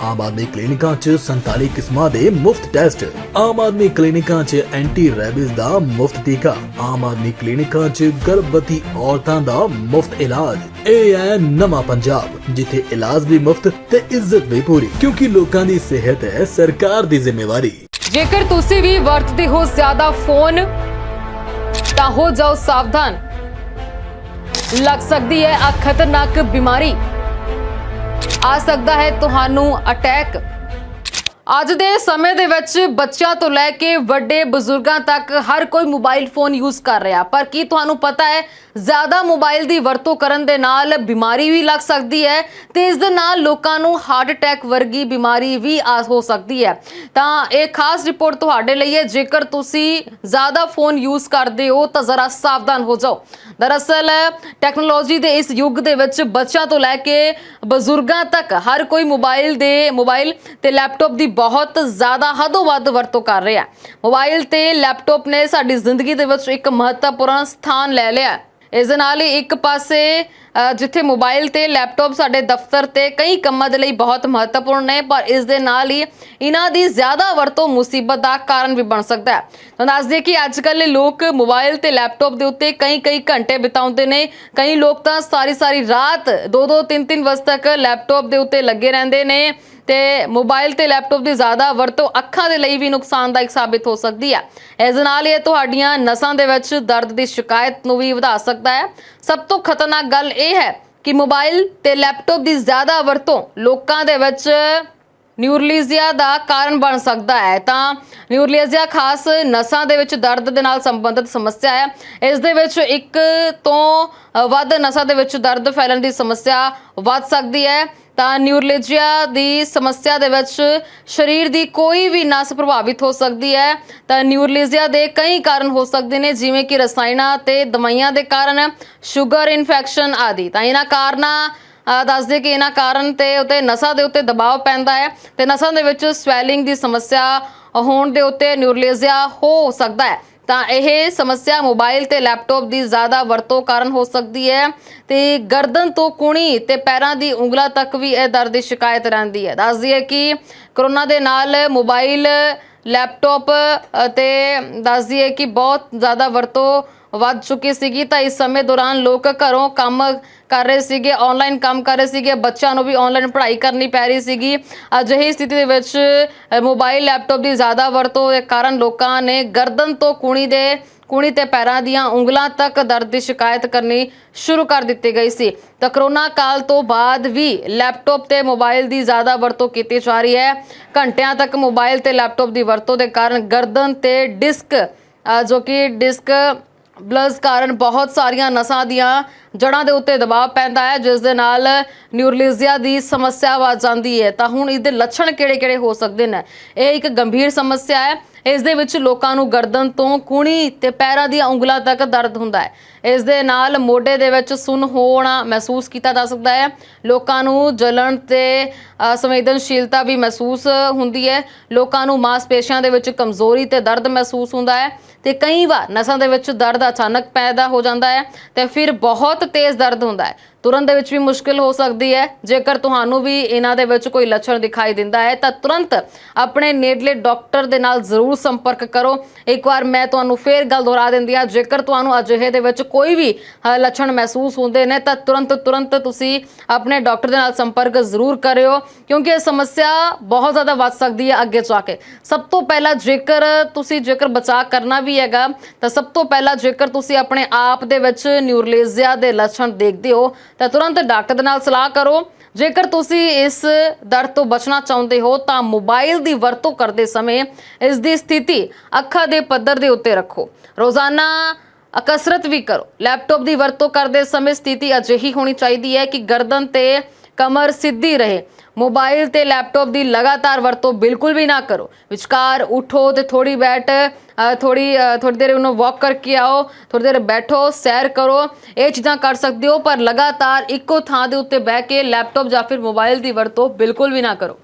ਆਮ ਆਦਮੀ ਕਲੀਨਿਕਾਂ 'ਚ 47 ਕਿਸਮਾਂ ਦੇ ਮੁਫਤ ਟੈਸਟ। ਆਮ ਆਦਮੀ ਕਲੀਨਿਕਾਂ 'ਚ ਐਂਟੀ ਰੈਬਿਸ ਦਾ ਮੁਫਤ ਟੀਕਾ। ਆਮ ਆਦਮੀ ਕਲੀਨਿਕਾਂ 'ਚ ਗਰਭਵਤੀ ਔਰਤਾਂ ਦਾ ਮੁਫਤ ਇਲਾਜ। ਇਹ ਹੈ ਨਵਾਂ ਪੰਜਾਬ, ਜਿੱਥੇ ਇਲਾਜ ਵੀ ਮੁਫਤ ਤੇ ਇੱਜ਼ਤ ਵੀ ਪੂਰੀ। ਕਿਉਂਕਿ ਲੋਕਾਂ ਦੀ ਸਿਹਤ ਹੈ ਸਰਕਾਰ ਦੀ ਜ਼ਿੰਮੇਵਾਰੀ। ਜੇਕਰ ਤੁਸੀਂ ਵੀ ਵਰਤਦੇ ਹੋ ਜ਼ਿਆਦਾ ਫੋਨ, ਤਾਂ ਹੋ ਜਾਓ ਸਾਵਧਾਨ। ਲੱਗ ਸਕਦੀ ਹੈ ਆ ਖਤਰਨਾਕ ਬਿਮਾਰੀ। ਆ ਸਕਦਾ ਹੈ ਤੁਹਾਨੂੰ ਅਟੈਕ ਅੱਜ ਦੇ ਸਮੇਂ ਦੇ ਵਿੱਚ ਬੱਚਿਆਂ ਤੋਂ ਲੈ ਕੇ ਵੱਡੇ ਬਜ਼ੁਰਗਾਂ ਤੱਕ ਹਰ ਕੋਈ ਮੋਬਾਈਲ ਫੋਨ ਯੂਜ਼ ਕਰ ਰਿਹਾ। ਪਰ ਕੀ ਤੁਹਾਨੂੰ ਪਤਾ ਹੈ, ਜ਼ਿਆਦਾ ਮੋਬਾਈਲ ਦੀ ਵਰਤੋਂ ਕਰਨ ਦੇ ਨਾਲ ਬਿਮਾਰੀ ਵੀ ਲੱਗ ਸਕਦੀ ਹੈ ਤੇ ਇਸ ਦੇ ਨਾਲ ਲੋਕਾਂ ਨੂੰ ਹਾਰਟ ਅਟੈਕ ਵਰਗੀ ਬਿਮਾਰੀ ਵੀ ਆ ਹੋ ਸਕਦੀ ਹੈ। ਤਾਂ ਇਹ ਖਾਸ ਰਿਪੋਰਟ ਤੁਹਾਡੇ ਲਈ ਹੈ। ਜੇਕਰ ਤੁਸੀਂ ਜ਼ਿਆਦਾ ਫੋਨ ਯੂਜ਼ ਕਰਦੇ ਹੋ, ਤਾਂ ਜ਼ਰਾ ਸਾਵਧਾਨ ਹੋ ਜਾਓ। ਦਰਅਸਲ, ਟੈਕਨੋਲੋਜੀ ਦੇ ਇਸ ਯੁੱਗ ਦੇ ਵਿੱਚ ਬੱਚਿਆਂ ਤੋਂ ਲੈ ਕੇ ਬਜ਼ੁਰਗਾਂ ਤੱਕ ਹਰ ਕੋਈ ਮੋਬਾਈਲ ਦੇ, ਮੋਬਾਈਲ ਤੇ ਲੈਪਟਾਪ ਦੀ ਬਹੁਤ ਜ਼ਿਆਦਾ ਹੱਦੋਂ ਵੱਧ ਵਰਤੋਂ ਕਰ ਰਿਹਾ ਹੈ। ਮੋਬਾਈਲ ਤੇ ਲੈਪਟਾਪ ਨੇ ਸਾਡੀ ਜ਼ਿੰਦਗੀ ਦੇ ਵਿੱਚ ਇੱਕ ਮਹੱਤਵਪੂਰਨ ਸਥਾਨ ਲੈ ਲਿਆ ਇਸ ਦੇ ਨਾਲ ਹੀ ਇੱਕ ਪਾਸੇ ਜਿੱਥੇ ਮੋਬਾਈਲ ਤੇ ਲੈਪਟਾਪ ਸਾਡੇ ਦਫ਼ਤਰ ਤੇ ਕਈ ਕੰਮਾਂ ਦੇ ਲਈ ਬਹੁਤ ਮਹੱਤਵਪੂਰਨ ਨੇ, ਪਰ ਇਸ ਦੇ ਨਾਲ ਹੀ ਇਹਨਾਂ ਦੀ ਜ਼ਿਆਦਾ ਵਰਤੋਂ ਮੁਸੀਬਤ ਦਾ ਕਾਰਨ ਵੀ ਬਣ ਸਕਦਾ ਹੈ। ਤਾਂ ਦੱਸ ਦਈਏ ਕਿ ਅੱਜ ਕੱਲ੍ਹ ਲੋਕ ਮੋਬਾਈਲ ਤੇ ਲੈਪਟਾਪ ਦੇ ਉੱਤੇ ਕਈ ਕਈ ਘੰਟੇ ਬਿਤਾਉਂਦੇ ਨੇ। ਕਈ ਲੋਕ ਤਾਂ ਸਾਰੀ ਸਾਰੀ ਰਾਤ 2-2 3-3 ਵਜੇ ਤੱਕ ਲੈਪਟਾਪ ਦੇ ਉੱਤੇ ਲੱਗੇ ਰਹਿੰਦੇ ਨੇ। ਤੇ ਮੋਬਾਈਲ ਤੇ ਲੈਪਟਾਪ ਦੀ ਜ਼ਿਆਦਾ ਵਰਤੋਂ ਅੱਖਾਂ ਦੇ ਲਈ ਵੀ ਨੁਕਸਾਨਦਾਇਕ ਸਾਬਿਤ ਹੋ ਸਕਦੀ ਹੈ। ਇਸ ਦੇ ਨਾਲ ਇਹ ਤੁਹਾਡੀਆਂ ਨਸਾਂ ਦੇ ਵਿੱਚ ਦਰਦ ਦੀ ਸ਼ਿਕਾਇਤ ਨੂੰ ਵੀ ਵਧਾ ਸਕਦਾ ਹੈ। ਸਭ ਤੋਂ ਖਤਰਨਾਕ ਗੱਲ ਇਹ ਹੈ ਕਿ ਮੋਬਾਈਲ ਤੇ ਲੈਪਟਾਪ ਦੀ ਜ਼ਿਆਦਾ ਵਰਤੋਂ ਲੋਕਾਂ ਦੇ ਵਿੱਚ ਨਿਊਰਲੀਜ਼ੀਆ ਦਾ ਕਾਰਨ ਬਣ ਸਕਦਾ ਹੈ। ਤਾਂ ਨਿਊਰਲੀਜ਼ੀਆ ਖਾਸ ਨਸਾਂ ਦੇ ਵਿੱਚ ਦਰਦ ਦੇ ਨਾਲ ਸੰਬੰਧਿਤ ਸਮੱਸਿਆ ਹੈ। ਇਸ ਦੇ ਵਿੱਚ ਇੱਕ ਤੋਂ ਵੱਧ ਨਸਾਂ ਦੇ ਵਿੱਚ ਦਰਦ ਫੈਲਣ ਦੀ ਸਮੱਸਿਆ ਵੱਧ ਸਕਦੀ ਹੈ। ਤਾਂ ਨਿਊਰਲੇਜੀਆ ਦੀ ਸਮੱਸਿਆ ਦੇ ਵਿੱਚ ਸਰੀਰ ਦੀ ਕੋਈ ਵੀ ਨਸ ਪ੍ਰਭਾਵਿਤ ਹੋ ਸਕਦੀ ਹੈ। ਤਾਂ ਨਿਊਰਲੇਜੀਆ ਦੇ ਕਈ ਕਾਰਨ ਹੋ ਸਕਦੇ ਨੇ ਜਿਵੇਂ ਕਿ ਰਸਾਇਣਾਂ ਤੇ ਦਵਾਈਆਂ ਦੇ ਕਾਰਨ ਸ਼ੂਗਰ ਇਨਫੈਕਸ਼ਨ ਆਦਿ। ਤਾਂ ਇਹਨਾਂ ਕਾਰਨਾਂ ਅ, ਦੱਸਦੇ ਕਿ ਇਹਨਾਂ ਕਾਰਨ ਤੇ ਉਤੇ ਨਸਾਂ ਦੇ ਉੱਤੇ ਦਬਾਅ ਪੈਂਦਾ ਹੈ ਤੇ ਨਸਾਂ ਦੇ ਵਿੱਚ ਸਵੈਲਿੰਗ ਦੀ ਸਮੱਸਿਆ ਹੋਣ ਦੇ ਉੱਤੇ ਨਿਊਰਲੇਜੀਆ ਹੋ ਸਕਦਾ ਹੈ। ਤਾਂ ਇਹ ਸਮੱਸਿਆ ਮੋਬਾਈਲ ਤੇ ਲੈਪਟਾਪ ਦੀ ਜ਼ਿਆਦਾ ਵਰਤੋਂ ਕਾਰਨ ਹੋ ਸਕਦੀ ਹੈ ਤੇ ਗਰਦਨ ਤੋਂ ਕੁਣੀ ਤੇ ਪੈਰਾਂ ਦੀ ਉਂਗਲਾਂ ਤੱਕ ਵੀ ਇਹ ਦਰਦ ਦੀ ਸ਼ਿਕਾਇਤ ਰਹਿੰਦੀ ਹੈ। ਦੱਸਦੀ ਹੈ ਕਿ ਕਰੋਨਾ ਦੇ ਨਾਲ ਮੋਬਾਈਲ ਲੈਪਟਾਪ ਅਤੇ ਦੱਸ ਦਈਏ ਕਿ ਬਹੁਤ ਜ਼ਿਆਦਾ ਵਰਤੋਂ ਵੱਧ ਚੁੱਕੀ ਸੀਗੀ। ਤਾਂ ਇਸ ਸਮੇਂ ਦੌਰਾਨ ਲੋਕ ਘਰੋਂ ਕੰਮ ਕਰ ਰਹੇ ਸੀਗੇ ਆਨਲਾਈਨ ਕੰਮ ਕਰ ਰਹੇ ਸੀਗੇ। ਬੱਚਿਆਂ ਨੂੰ ਵੀ ਆਨਲਾਈਨ ਪੜ੍ਹਾਈ ਕਰਨੀ ਪੈ ਰਹੀ ਸੀਗੀ। ਅਜਿਹੀ ਸਥਿਤੀ ਦੇ ਵਿੱਚ ਮੋਬਾਈਲ ਲੈਪਟਾਪ ਦੀ ਜ਼ਿਆਦਾ ਵਰਤੋਂ ਦੇ ਕਾਰਨ ਲੋਕਾਂ ਨੇ ਗਰਦਨ ਤੋਂ ਕੁਣੀ ਦੇ ਕੁਣੀ ਤੇ ਪੈਰਾਂ ਦੀਆਂ ਉਂਗਲਾਂ ਤੱਕ ਦਰਦ ਦੀ ਸ਼ਿਕਾਇਤ ਕਰਨੀ ਸ਼ੁਰੂ ਕਰ ਦਿੱਤੀ ਗਈ ਸੀ। ਤਾਂ ਕਰੋਨਾ ਕਾਲ ਤੋਂ ਬਾਅਦ ਵੀ ਲੈਪਟਾਪ ਤੇ ਮੋਬਾਈਲ ਦੀ ਜ਼ਿਆਦਾ ਵਰਤੋਂ ਕੀਤੀ ਜਾ ਰਹੀ ਹੈ। ਘੰਟਿਆਂ ਤੱਕ ਮੋਬਾਈਲ ਤੇ ਲੈਪਟਾਪ ਦੀ ਵਰਤੋਂ ਦੇ ਕਾਰਨ ਗਰਦਨ ਤੇ ਡਿਸਕ ਜੋ ਕਿ ਡਿਸਕ ਬਲਸ ਕਾਰਨ ਬਹੁਤ ਸਾਰੀਆਂ ਨਸਾਂ ਦੀਆਂ ਜੜ੍ਹਾਂ ਦੇ ਉੱਤੇ ਦਬਾਅ ਪੈਂਦਾ ਹੈ, ਜਿਸ ਦੇ ਨਾਲ ਨਿਊਰਲੀਜ਼ੀਆ ਦੀ ਸਮੱਸਿਆ ਵੱਧ ਜਾਂਦੀ ਹੈ। ਤਾਂ ਹੁਣ ਇਹਦੇ ਲੱਛਣ ਕਿਹੜੇ-ਕਿਹੜੇ ਹੋ ਸਕਦੇ ਨੇ? ਇਹ ਇੱਕ ਗੰਭੀਰ ਸਮੱਸਿਆ ਹੈ। ਇਸ ਦੇ ਵਿੱਚ ਲੋਕਾਂ ਨੂੰ ਗਰਦਨ ਤੋਂ ਕੂਣੀ ਤੇ ਪੈਰਾਂ ਦੀਆਂ ਉਂਗਲਾਂ ਤੱਕ ਦਰਦ ਹੁੰਦਾ ਹੈ। ਇਸ ਦੇ ਨਾਲ ਮੋਢੇ ਦੇ ਵਿੱਚ ਸੁੰਨ ਹੋਣਾ ਮਹਿਸੂਸ ਕੀਤਾ ਜਾ ਸਕਦਾ ਹੈ। ਲੋਕਾਂ ਨੂੰ ਜਲਣ ਤੇ ਸੰਵੇਦਨਸ਼ੀਲਤਾ ਵੀ ਮਹਿਸੂਸ ਹੁੰਦੀ ਹੈ। ਲੋਕਾਂ ਨੂੰ ਮਾਸਪੇਸ਼ੀਆਂ ਦੇ ਵਿੱਚ ਕਮਜ਼ੋਰੀ ਤੇ ਦਰਦ ਮਹਿਸੂਸ ਹੁੰਦਾ ਹੈ ਤੇ ਕਈ ਵਾਰ ਨਸਾਂ ਦੇ ਵਿੱਚ ਦਰਦ ਅਚਾਨਕ ਪੈਦਾ ਹੋ ਜਾਂਦਾ ਹੈ ਤੇ ਫਿਰ ਬਹੁਤ ਤੇਜ਼ ਦਰਦ ਹੁੰਦਾ ਹੈ। ਤੁਰੰਤ ਦੇ ਵਿੱਚ ਵੀ ਮੁਸ਼ਕਿਲ ਹੋ ਸਕਦੀ ਹੈ। ਜੇਕਰ ਤੁਹਾਨੂੰ ਵੀ ਇਹਨਾਂ ਦੇ ਵਿੱਚ ਕੋਈ ਲੱਛਣ ਦਿਖਾਈ ਦਿੰਦਾ ਹੈ, ਤਾਂ ਤੁਰੰਤ ਆਪਣੇ ਨੇੜਲੇ ਡਾਕਟਰ ਦੇ ਨਾਲ ਜ਼ਰੂਰ ਸੰਪਰਕ ਕਰੋ। ਇੱਕ ਵਾਰ ਮੈਂ ਤੁਹਾਨੂੰ ਫੇਰ ਗੱਲ ਦੁਹਰਾ ਦਿੰਦੀ ਹਾਂ। ਜੇਕਰ ਤੁਹਾਨੂੰ ਅਜਿਹੇ ਦੇ ਵਿੱਚ ਕੋਈ ਵੀ ਲੱਛਣ ਮਹਿਸੂਸ ਹੁੰਦੇ ਨੇ, ਤਾਂ ਤੁਰੰਤ ਤੁਰੰਤ ਤੁਸੀਂ ਆਪਣੇ ਡਾਕਟਰ ਦੇ ਨਾਲ ਸੰਪਰਕ ਜ਼ਰੂਰ ਕਰਿਓ, ਕਿਉਂਕਿ ਇਹ ਸਮੱਸਿਆ ਬਹੁਤ ਜ਼ਿਆਦਾ ਵੱਧ ਸਕਦੀ ਹੈ ਅੱਗੇ ਜਾ ਕੇ। ਸਭ ਤੋਂ ਪਹਿਲਾਂ ਜੇਕਰ ਤੁਸੀਂ ਜੇਕਰ ਬਚਾਅ ਕਰਨਾ ਵੀ ਹੈਗਾ, ਤਾਂ ਸਭ ਤੋਂ ਪਹਿਲਾਂ ਜੇਕਰ ਤੁਸੀਂ ਆਪਣੇ ਆਪ ਦੇ ਵਿੱਚ ਨਿਊਰਲੇਜ਼ੀਆ ਦੇ ਲੱਛਣ ਦੇਖਦੇ ਹੋ ਤਾਂ ਤੁਰੰਤ ਡਾਕਟਰ ਦੇ ਨਾਲ ਸਲਾਹ ਕਰੋ। ਜੇਕਰ ਤੁਸੀਂ ਇਸ ਦਰਦ ਤੋਂ ਬਚਣਾ ਚਾਹੁੰਦੇ ਹੋ, ਤਾਂ ਮੋਬਾਈਲ ਦੀ ਵਰਤੋਂ ਕਰਦੇ ਸਮੇਂ ਇਸ ਦੀ ਸਥਿਤੀ ਅੱਖਾਂ ਦੇ ਪੱਧਰ ਦੇ ਉੱਤੇ ਰੱਖੋ। ਰੋਜ਼ਾਨਾ ਕਸਰਤ ਵੀ ਕਰੋ। ਲੈਪਟਾਪ ਦੀ ਵਰਤੋਂ ਕਰਦੇ ਸਮੇਂ ਸਥਿਤੀ ਅਜਿਹੀ ਹੋਣੀ ਚਾਹੀਦੀ ਹੈ ਕਿ ਗਰਦਨ ਤੇ ਕਮਰ ਸਿੱਧੀ ਰਹੇ। ਮੋਬਾਈਲ ਤੇ ਲੈਪਟਾਪ ਦੀ ਲਗਾਤਾਰ ਵਰਤੋਂ ਬਿਲਕੁਲ ਵੀ ਨਾ ਕਰੋ। ਵਿਚਕਾਰ ਉਠੋ ਤੇ ਥੋੜੀ ਬੈਠ ਅ, ਥੋੜੀ ਥੋੜੀ ਦੇਰ ਉਹਨੂੰ ਵਾਕ ਕਰਕੇ ਆਓ। ਥੋੜੀ ਦੇਰ ਬੈਠੋ ਸੈਰ ਕਰੋ। ਇਹ ਚੀਜ਼ਾਂ ਕਰ ਸਕਦੇ ਹੋ ਪਰ ਲਗਾਤਾਰ ਇੱਕੋ ਥਾਂ ਦੇ ਉੱਤੇ ਬਹਿ ਕੇ ਲੈਪਟਾਪ ਜਾਂ ਫਿਰ ਮੋਬਾਈਲ ਦੀ ਵਰਤੋਂ ਬਿਲਕੁਲ ਵੀ ਨਾ ਕਰੋ।